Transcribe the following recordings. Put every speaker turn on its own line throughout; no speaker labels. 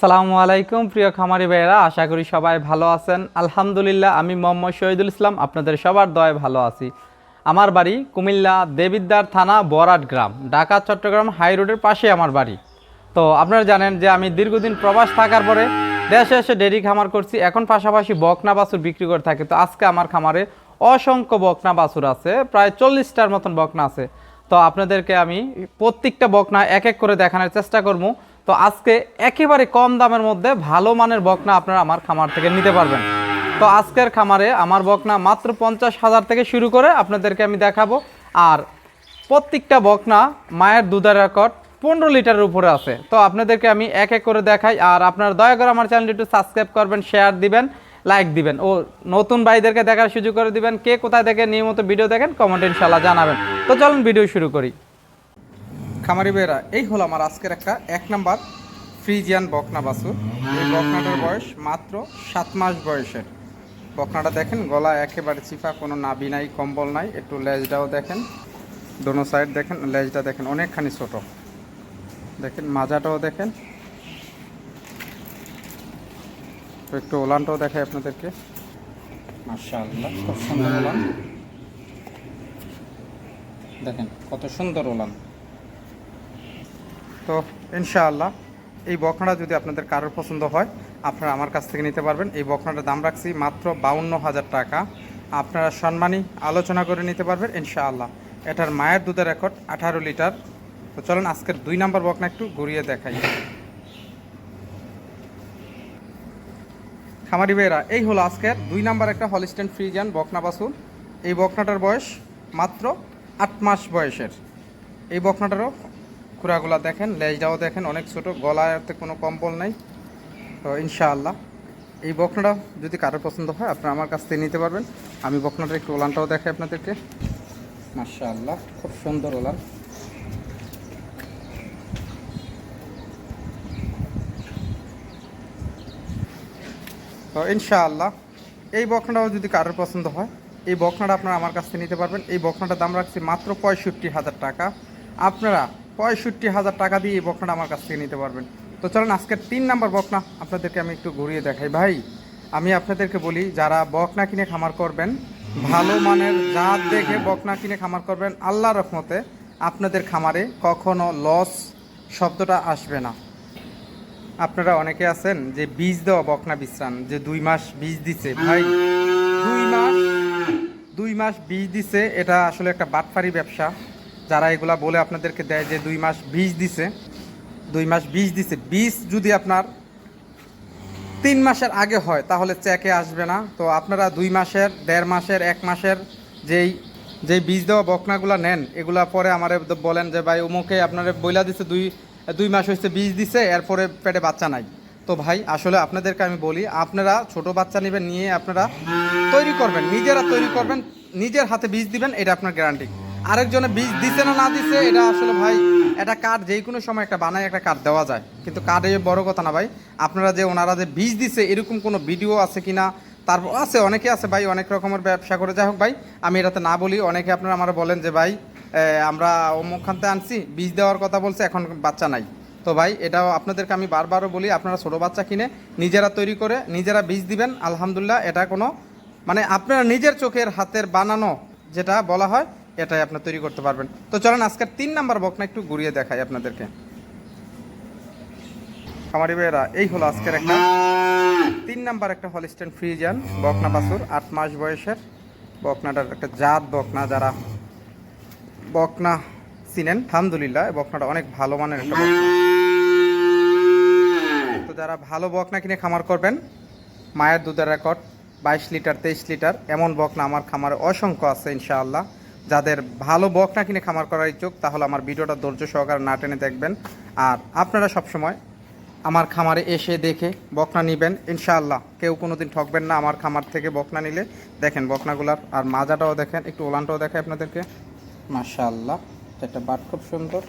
আসসালামু আলাইকুম, প্রিয় খামারি ভাইয়েরা, আশা করি সবাই ভালো আছেন। আলহামদুলিল্লাহ, আমি মোহাম্মদ শহীদুল ইসলাম, আপনাদের সবার দয় ভালো আছি। আমার বাড়ি কুমিল্লা দেবিদ্দার থানা বরাট গ্রাম, ঢাকা, চট্টগ্রাম হাই রোডের পাশে আমার বাড়ি। তো আপনারা জানেন যে আমি দীর্ঘদিন প্রবাস থাকার পরে দেশে এসে ডেরি খামার করছি, এখন পাশাপাশি বকনা বাছুর বিক্রি করে থাকি। তো আজকে আমার খামারে অসংখ্য বকনা বাছুর আছে, প্রায় চল্লিশটার মতন বকনা আছে। তো আপনাদেরকে আমি প্রত্যেকটা বকনা এক এক করে দেখানোর চেষ্টা করব। তো আজকে একেবারে কম দামের মধ্যে ভালো মানের বকনা আপনারা আমার খামার থেকে নিতে পারবেন। তো আজকের খামারে আমার বকনা মাত্র পঞ্চাশ হাজার থেকে শুরু করে আপনাদেরকে আমি দেখাবো। আর প্রত্যেকটা বকনা মায়ের দুধের রেকর্ড পনেরো লিটারের উপরে আছে। তো আপনাদেরকে আমি এক এক করে দেখাই। আর আপনারা দয়া করে আমার চ্যানেলটি একটু সাবস্ক্রাইব করবেন শেয়ার দিবেন লাইক দিবেন। ও নতুন ভাইদেরকে দেখার সুযোগ করে দিবেন। কে কোথায় থেকে নিয়মিত ভিডিও দেখেন কমেন্ট ইনশাল্লাহ জানাবেন। তো চলুন ভিডিও শুরু করি। খামারি বেরা এই হলো আমার আজকের একটা এক নাম্বার ফ্রিজিয়ান বকনা বাছুর। এই বকনাটার বয়স মাত্র সাত মাস বয়সের। বকনাটা দেখেন, গলা একেবারে চিপা, কোনো নাবি নাই, কম্বল নাই, একটু লেজটাও দেখেন, দোনো সাইড দেখেন, লেজটা দেখেন অনেকখানি ছোট। দেখেন, মাজাটাও দেখেন। একটু ওলানটাও দেখাই আপনাদেরকে। মাশাআল্লাহ, খুব সুন্দর ওলান। দেখেন, কত সুন্দর ওলান। তো ইনশাআল্লাহ এই বকনাটা যদি আপনাদের কারোর পছন্দ হয়, আপনারা আমার কাছ থেকে নিতে পারবেন। এই বকনাটার দাম রাখছি মাত্র বাউন্ন হাজার টাকা। আপনারা সম্মানী আলোচনা করে নিতে পারবেন ইনশাআল্লাহ। এটার মায়ের দুধের রেকর্ড আঠারো লিটার। তো চলুন আজকের দুই নাম্বার বকনা একটু ঘুরিয়ে দেখাই। খামারি ভাইয়েরা, এই হলো আজকের দুই নাম্বার একটা হলিস্টেন ফ্রিজিয়ান বকনা বাসুর এই বকনাটার বয়স মাত্র আট মাস বয়সের। এই বকনাটারও খুঁড়াগুলা দেখেন, লেজটাও দেখেন, অনেক ছোট গলাতে কোনো কম্বল নাই। তো ইনশাআল্লাহ। এই বকনাটা যদি কারোর পছন্দ হয়, আপনারা আমার কাছ থেকে নিতে পারবেন। আমি বকনাটার একটু ওলানটাও দেখাই আপনাদেরকে। মাশাআল্লাহ, খুব সুন্দর ওলান। তো ইনশাআল্লাহ, এই বকনাটাও যদি কারোর পছন্দ হয়, এই বকনাটা আপনারা আমার কাছ থেকে নিতে পারবেন। এই বকনাটার দাম রাখছি মাত্র পঁয়ষট্টি হাজার টাকা। আপনারা পঁয়ষট্টি হাজার টাকা দিয়ে এই বকনাটা আমার কাছ থেকে নিতে পারবেন। তো চলুন, আজকের তিন নাম্বার বকনা আপনাদেরকে আমি একটু ঘুরিয়ে দেখাই। ভাই, আমি আপনাদেরকে বলি, যারা বকনা কিনে খামার করবেন, ভালো মানের জাত দেখে বকনা কিনে খামার করবেন আল্লাহ রহমতে আপনাদের খামারে কখনো লস শব্দটা আসবে না। আপনারা অনেকে আছেন যে বীজ দেওয়া বকনা বিশ্রান যে দুই মাস বীজ দিছে। ভাই, দুই মাস দুই মাস বীজ দিছে, এটা আসলে একটা বাটফারি ব্যবসা। যারা এগুলা বলে আপনাদেরকে দেয় যে দুই মাস বীজ দিছে, দুই মাস বীজ দিছে বীজ যদি আপনার তিন মাসের আগে হয়, তাহলে চেকে আসবে না। তো আপনারা দুই মাসের, দেড় মাসের, এক মাসের যেই যেই বীজ দেওয়া বকনাগুলো নেন, এগুলা পরে আমার বলেন যে, ভাই উমুকে আপনারা বইলা দিছে দুই দুই মাস হয়েছে বীজ দিছে, এরপরে পেটে বাচ্চা নাই। তো ভাই, আসলে আপনাদেরকে আমি বলি, আপনারা ছোট বাচ্চা নেবেন নিয়ে আপনারা তৈরি করবেন, নিজেরা তৈরি করবেন, নিজের হাতে বীজ দিবেন, এটা আপনার গ্যারান্টি আরেকজনে বীজ দিছে না না দিছে, এটা আসলে ভাই, একটা কার্ড যেই কোনো সময় একটা বানায় একটা কার্ড দেওয়া যায়। কিন্তু কার্ডে বড় কথা না ভাই, আপনারা যে ওনারা যে বীজ দিছে, এরকম কোনো ভিডিও আছে কি না তারপর আছে, অনেকে আছে ভাই, অনেক রকমের ব্যবসা করে। যাই হোক ভাই, আমি এটাতে না বলি, অনেকে আপনারা আমার বলেন যে ভাই আমরা অমুক খানতে আনছি বীজ দেওয়ার কথা বলছে, এখন বাচ্চা নাই। তো ভাই, এটাও আপনাদেরকে আমি বারবারও বলি, আপনারা ছোটো বাচ্চা কিনে নিজেরা তৈরি করে, নিজেরা বীজ দিবেন, আলহামদুলিল্লাহ, এটা কোনো মানে আপনারা নিজের চোখের হাতের বানানো, যেটা বলা হয় এটাই আপনার তৈরি করতে পারবেন। তো চলেন, আজকের তিন নাম্বার বকনা একটু ঘুরিয়ে দেখাই আপনাদেরকে। খামারি ভাইয়েরা, এই হলো আজকের একটা তিন নাম্বার একটা হলিস্টেন ফ্রিজিয়ান বকনা বাছুর, আট মাস বয়সের। বকনাটার একটা জাত বকনা যারা বকনা চিনেন, আলহামদুলিল্লাহ বকনাটা অনেক ভালো মানের একটা তো যারা ভালো বকনা কিনে খামার করবেন, মায়ের দুধের রেকর্ড, বাইশ লিটার, তেইশ লিটার, এমন বকনা আমার খামারে অসংখ্য আছে, ইনশাআল্লাহ। যাদের ভালো বকনা কিনে খামার করার ইচ্ছুক, তাহলে আমার ভিডিওটা ধৈর্য সহকারে না টেনে দেখবেন। আর আপনারা সবসময় আমার খামারে এসে দেখে বকনা নেবেন। ইনশাআল্লাহ কেউ কোনো দিন ঠকবেন না আমার খামার থেকে বকনা নিলে। দেখেন বকনাগুলার, আর মাজাটাও দেখেন, একটু ওলানটাও দেখে আপনাদেরকে। মাশাআল্লাহ একটা বাট খুব সুন্দর।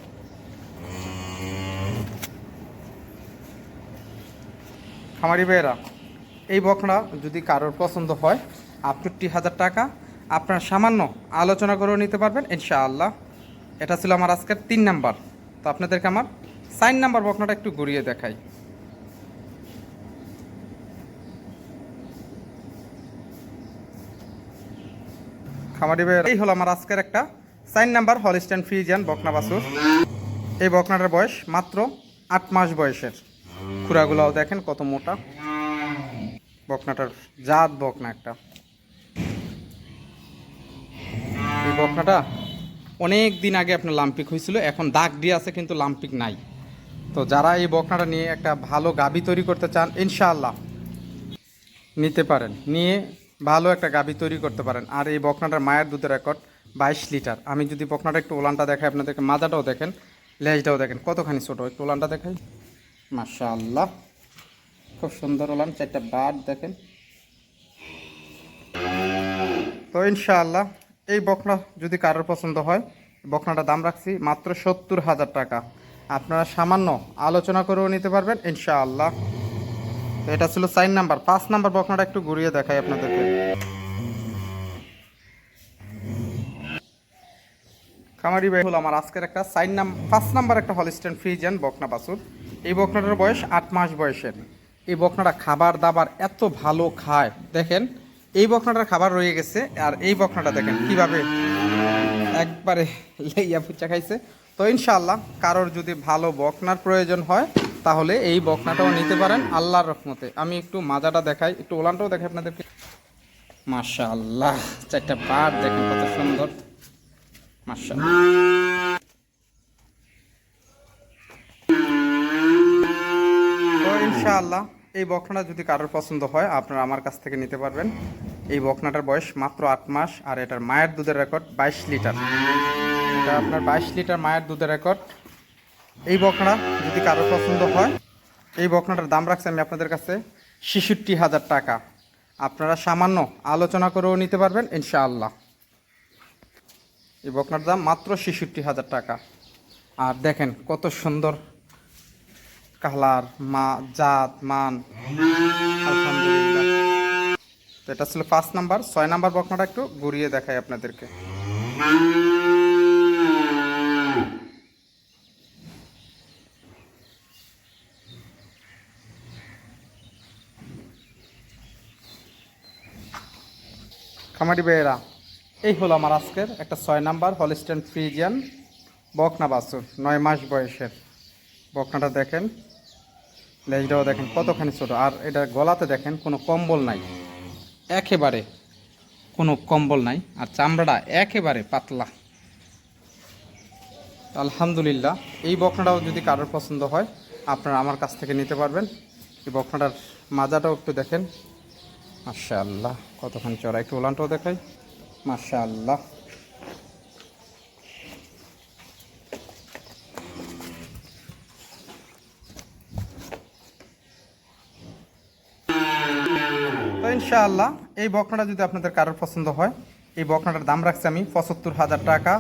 খামারি ভাইয়েরা, এই বকনা যদি কারোর পছন্দ হয়, আটষট্টি হাজার টাকা আপনার সামান্য আলোচনা করেও নিতে পারবেন, ইনশাআল্লাহ। এটা ছিল আমার আজকের তিন নাম্বার। তো আপনাদেরকে আমার সাইন নাম্বার বকনাটা একটু ঘুরিয়ে দেখাই। খামারি এই হলো আমার আজকের একটা সাইন নাম্বার, হলিস্টেন ফ্রিজিয়ান বকনা বাসুর এই বকনাটার বয়স মাত্র আট মাস বয়সের। খুরাগুলাও দেখেন কত মোটা। বকনাটার জাত বকনা একটা। বকনাটা অনেক দিন আগে আপনার লাম্পিক হয়েছিল, এখন দাগ দিয়ে আছে কিন্তু লাম্পিক নাই। তো যারা এই বকনাটা নিয়ে একটা ভালো গাবি তৈরি করতে চান, ইনশাআল্লাহ নিতে পারেন। নিয়ে ভালো একটা গাবি তৈরি করতে পারেন। আর এই বকনাটার মায়ের দুধের রেকর্ড বাইশ লিটার। আমি যদি বকনাটা একটু ওলানটা দেখাই, আপনাদেরকে মাজাটাও দেখেন, লেজটাও দেখেন, কতখানি ছোটো। একটু ওলানটা দেখাই। মাশাআল্লাহ, খুব সুন্দর ওলান, চারটা বাদ দেখেন। তো ইনশাআল্লাহ এই বকনা যদি কারোর পছন্দ হয় বকনাটা দাম রাখছি মাত্র সত্তর হাজার টাকা। আপনারা সামান্য আলোচনা করেও নিতে পারবেন, ইনশাআল্লাহ। এটা ছিল সাইন নাম্বার। পাঁচ নাম্বার বকনাটা একটু ঘুরিয়ে দেখাই আপনাদেরকে। খামারি ভাই হলো আমার আজকের একটা সাইন নাম পাঁচ নাম্বার একটা হলিস্টেন ফ্রিজেন বকনা বাসুর এই বকনাটার বয়স আট মাস বয়সের। এই বকনাটা খাবার দাবার এত ভালো খায়। দেখেন এই বকনাটার খাবার রয়ে গেছে, আর এই বকনাটা দেখেন কীভাবে একবারে লেইয়া ফুচা খাইছে। তো ইনশাআল্লাহ কারোর যদি ভালো বকনার প্রয়োজন হয়, তাহলে এই বকনাটাও নিতে পারেন আল্লাহর রহমতে। আমি একটু মাজাটা দেখাই, একটু ওলানটাও দেখাই আপনাদেরকে। মাশাআল্লাহ, চারটা বার দেখেন কত সুন্দর। তো ইনশাআল্লাহ এই বকনাটা যদি কারোর পছন্দ হয়, আপনারা আমার কাছ থেকে নিতে পারবেন। এই বকনাটার বয়স মাত্র আট মাস, আর এটার মায়ের দুধের রেকর্ড বাইশ লিটার। এটা আপনার বাইশ লিটার মায়ের দুধের রেকর্ড। এই বকনা যদি কারোর পছন্দ হয়, এই বকনাটার দাম রাখছি আমি আপনাদের কাছে ছেষট্টি হাজার টাকা। আপনারা সামান্য আলোচনা করেও নিতে পারবেন, ইনশাআল্লাহ। এই বকনার দাম মাত্র ছেষট্টি হাজার টাকা। আর দেখেন কত সুন্দর কালার, মা, জাত, মান। আলহামদুলিল্লাহ। এটা ছিল পাঁচ নাম্বার। ছয় নাম্বার বকনাটা একটু ঘুরিয়ে দেখাই আপনাদেরকে। খামারি বেয়েরা এই হলো আমার আজকের একটা ছয় নাম্বার হলিস্টেন ফ্রিজিয়ান বকনা বাছুর, নয় মাস বয়সের। বকনাটা দেখেন, লেজটাও দেখেন কতখানি ছোট। আর এটা গলাতে দেখেন কোনো কম্বল নাই। একেবারে কোনো কম্বল নাই। আর চামড়াটা একেবারে পাতলা। আলহামদুলিল্লাহ, এই বকনাটাও যদি কারোর পছন্দ হয়, আপনারা আমার কাছ থেকে নিতে পারবেন। এই বকনাটার মাজাটাও একটু দেখেন। মাশা আল্লাহ কতখানি চড়া। একটু ওলানটাও দেখাই। মাশা ইনশাআল্লাহ, এই বকনাটা যদি আপনাদের কারোর পছন্দ হয়, এই বকনাটার দাম রাখছি আমি পঁচাত্তর হাজার টাকা।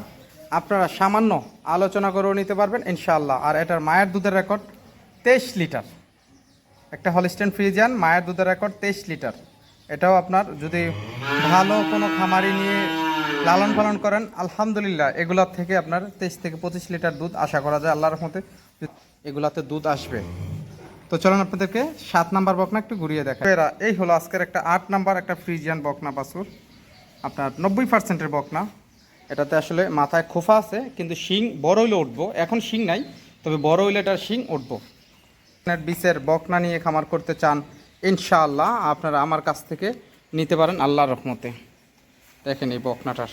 আপনারা সামান্য আলোচনা করেও নিতে পারবেন ইনশাআল্লাহ। আর এটার মায়ের দুধের রেকর্ড তেইশ লিটার। একটা হলিস্টেন ফ্রিজিয়ান মায়ের দুধের রেকর্ড তেইশ লিটার। এটাও আপনার যদি ভালো কোনো খামারি নিয়ে লালন পালন করেন, আলহামদুলিল্লাহ, এগুলার থেকে আপনার তেইশ থেকে পঁচিশ লিটার দুধ আশা করা যায় আল্লাহর মতে এগুলাতে দুধ আসবে। তো চলুন আপনাদেরকে সাত নাম্বার বকনা একটু ঘুরিয়ে দেখা এরা, এই হলো আজকের একটা আট নাম্বার একটা ফ্রিজিয়ান বকনা বাছুর। আপনার নব্বই পার্সেন্টের বকনা। এটাতে আসলে মাথায় খোফা আছে, কিন্তু শিং বড় হইলে উঠবো। এখন শিং নাই, তবে বড় হইলে এটার শিং উঠবো। আপনার বিচের বকনা নিয়ে খামার করতে চান, ইনশাআল্লাহ আপনারা আমার কাছ থেকে নিতে পারেন আল্লাহর রহমতে। দেখেন এই বকনাটার।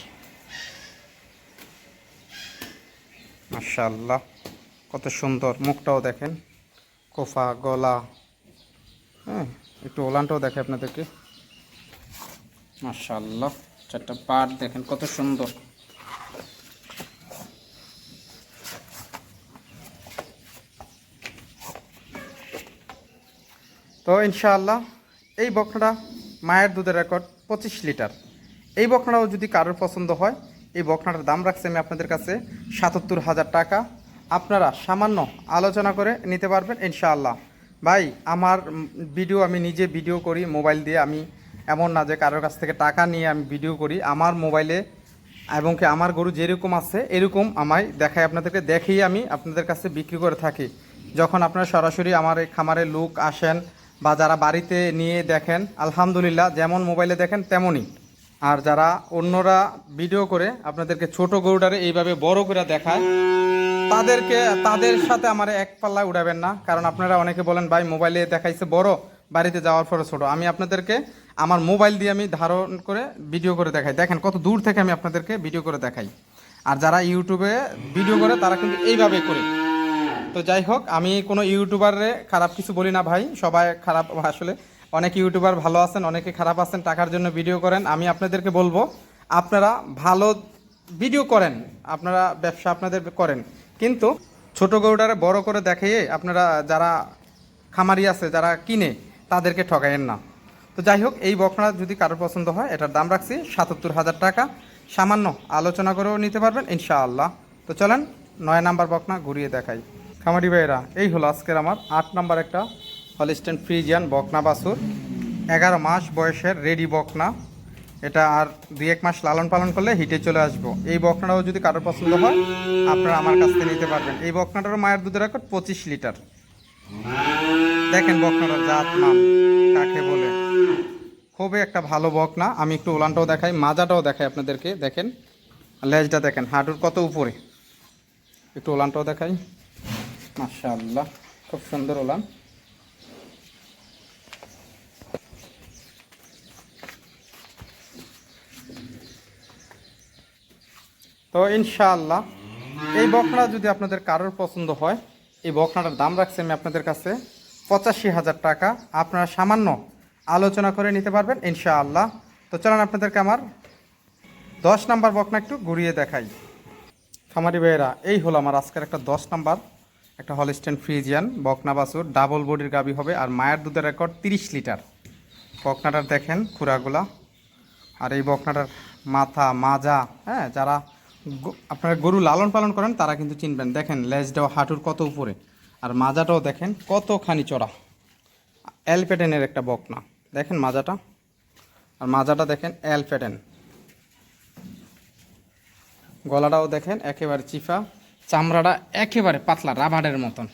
মাশাআল্লাহ, কত সুন্দর মুখটাও দেখেন। কোফা, গলা হ্যাঁ একটু ওলানটাও দেখে আপনাদেরকে। মাশাআল্লাহ, চারটা পাট দেখেন, কত সুন্দর। তো ইনশাআল্লাহ, এই বকনাটা মায়ের দুধের রেকর্ড, পঁচিশ লিটার। এই বকনাটাও যদি কারোর পছন্দ হয়, এই বকনাটার দাম রাখছি আমি আপনাদের কাছে সাতাত্তর হাজার টাকা। আপনারা সামান্য আলোচনা করে নিতে পারবেন, ইনশাআল্লাহ। ভাই, আমার ভিডিও আমি নিজে ভিডিও করি, মোবাইল দিয়ে আমি এমন না যে কারোর কাছ থেকে টাকা নিয়ে আমি ভিডিও করি। আমার মোবাইলে এবং কি আমার গরু যেরকম আছে, এরকম আমায় দেখাই আপনাদেরকে দেখেই আমি আপনাদের কাছে বিক্রি করে থাকি। যখন আপনারা সরাসরি আমার এই খামারে লোক আসেন বা যারা বাড়িতে নিয়ে দেখেন, আলহামদুলিল্লাহ, যেমন মোবাইলে দেখেন তেমনই। আর যারা অন্যরা ভিডিও করে আপনাদেরকে ছোট গরুটারে এইভাবে বড় করে দেখায়, তাদেরকে, তাদের সাথে আমার এক পাল্লায় উড়াবেন না। কারণ আপনারা অনেকে বলেন, ভাই, মোবাইলে দেখাইছে বড়, বাড়িতে যাওয়ার পরে ছোট। আমি আপনাদেরকে আমার মোবাইল দিয়ে আমি ধারণ করে ভিডিও করে দেখাই। দেখেন কত দূর থেকে আমি আপনাদেরকে ভিডিও করে দেখাই। আর যারা ইউটিউবে ভিডিও করে, তারা কিন্তু এইভাবে করে। তো যাই হোক, আমি কোনো ইউটিউবারে খারাপ কিছু বলি না ভাই, সবাই খারাপ আসলে অনেক ইউটিউবার ভালো আছেন, অনেকে খারাপ আছেন, টাকার জন্য ভিডিও করেন। আমি আপনাদেরকে বলব, আপনারা ভালো ভিডিও করেন, আপনারা ব্যবসা আপনাদের করেন। কিন্তু ছোট গরুটারে বড় করে দেখিয়ে আপনারা যারা খামারি আছে, যারা কিনে, তাদেরকে ঠকাইয়েন না। তো যাই হোক, এই বকনা যদি কারোর পছন্দ হয়, এটার দাম রাখছি সাতাত্তর হাজার টাকা। সামান্য আলোচনা করেও নিতে পারবেন, ইনশাআল্লাহ। তো চলেন, নয় নাম্বার বকনা ঘুরিয়ে দেখাই। খামারি ভাইয়েরা, এই হলো আজকের আমার আট নাম্বার একটা হলিস্টেন ফ্রিজিয়ান বকনা বাসুর এগারো মাস বয়সের রেডি বকনা। এটা আর দুই এক মাস লালন পালন করলে হিটে চলে আসব। এই বকনাটাও যদি কারোর পছন্দ হয়, আপনারা আমার কাছ থেকে নিতে পারবেন। এই বকনাটারও মায়ের দুধের রেকর্ড পঁচিশ লিটার। দেখেন বকনাটার জাত, নাম, কাকে বলে। খুবই একটা ভালো বকনা। আমি একটু ওলানটাও দেখাই, মাজাটাও দেখাই আপনাদেরকে। দেখেন, লেজটা দেখেন, হাঁটুর কত উপরে। একটু ওলানটাও দেখাই। মাশাআল্লাহ, খুব সুন্দর ওলান তো ইনশাআল্লাহ, এই বকনা যদি আপনাদের কারোর পছন্দ হয়, এই বকনাটার দাম রাখছি আমি আপনাদের কাছে পঁচাশি হাজার টাকা। আপনারা সামান্য আলোচনা করে নিতে পারবেন ইনশাআল্লাহ। তো চলেন আপনাদেরকে আমার দশ নাম্বার বকনা একটু ঘুরিয়ে দেখাই। খামারি ভাইয়েরা, এই হলো আমার আজকের একটা দশ নাম্বার, একটা হলিস্টেন ফ্রিজিয়ান বকনা বাছুর। ডাবল বডির গাবি হবে আর মায়ের দুধের রেকর্ড তিরিশ লিটার। বকনাটার দেখেন খুরাগুলা। আর এই বকনাটার মাথা, মাজা হ্যাঁ যারা আপনারা গরু লালন পালন করেন, তারা কিন্তু চিনবেন। দেখেন, লেজটাও হাঁটুর কত উপরে, আর মাজাটাও দেখেন কতখানি চড়া। অ্যালপেটেনের একটা বকনা। দেখেন মাজাটা? আর মাজাটা দেখেন অ্যালপেটেন গলাটাও দেখেন একেবারে চিফা, চামড়াটা একেবারে পাতলা, রাবারের মতন।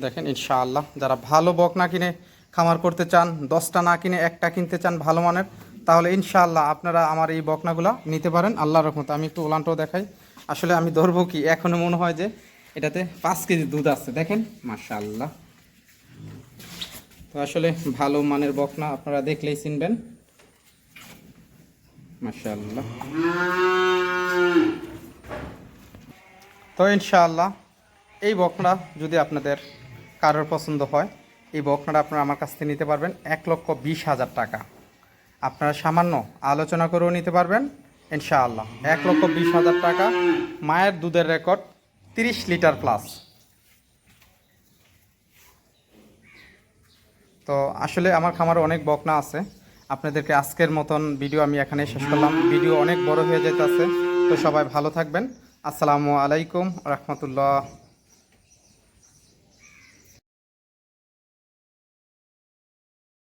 দেখেন, ইনশাআল্লাহ, যারা ভালো বকনা কিনে খামার করতে চান, দশটা না কিনে একটা কিনতে চান ভালো মানের তাহলে ইনশাআল্লাহ আপনারা আমার এই বকনাগুলো নিতে পারেন, আল্লাহর রহমতে। আমি একটু ওলানটাও দেখাই। আসলে আমি ধরবো কি, এখনও মনে হয় যে এটাতে পাঁচ কেজি দুধ আছে। দেখেন, মাশাআল্লাহ। তো আসলে ভালো মানের বকনা আপনারা দেখলেই চিনবেন। মাশাআল্লাহ। তো ইনশাআল্লাহ, এই বকনা যদি আপনাদের কারোর পছন্দ হয়, এই বকনাটা আপনারা আমার কাছ থেকে নিতে পারবেন এক লক্ষ বিশ হাজার টাকা। আপনারা সামান্য আলোচনা করেও নিতে পারবেন। ইনশাআল্লাহ। এক লক্ষ বিশ হাজার টাকা। মায়ের দুধের রেকর্ড তিরিশ লিটার প্লাস তো আসলে আমার খামারে অনেক বকনা আছে। আপনাদেরকে আজকের মতন ভিডিও আমি এখানে শেষ করলাম। ভিডিও অনেক বড় হয়ে যেতেছে তো সবাই ভালো থাকবেন। আসসালামু আলাইকুম। রহমতুল্লাহ।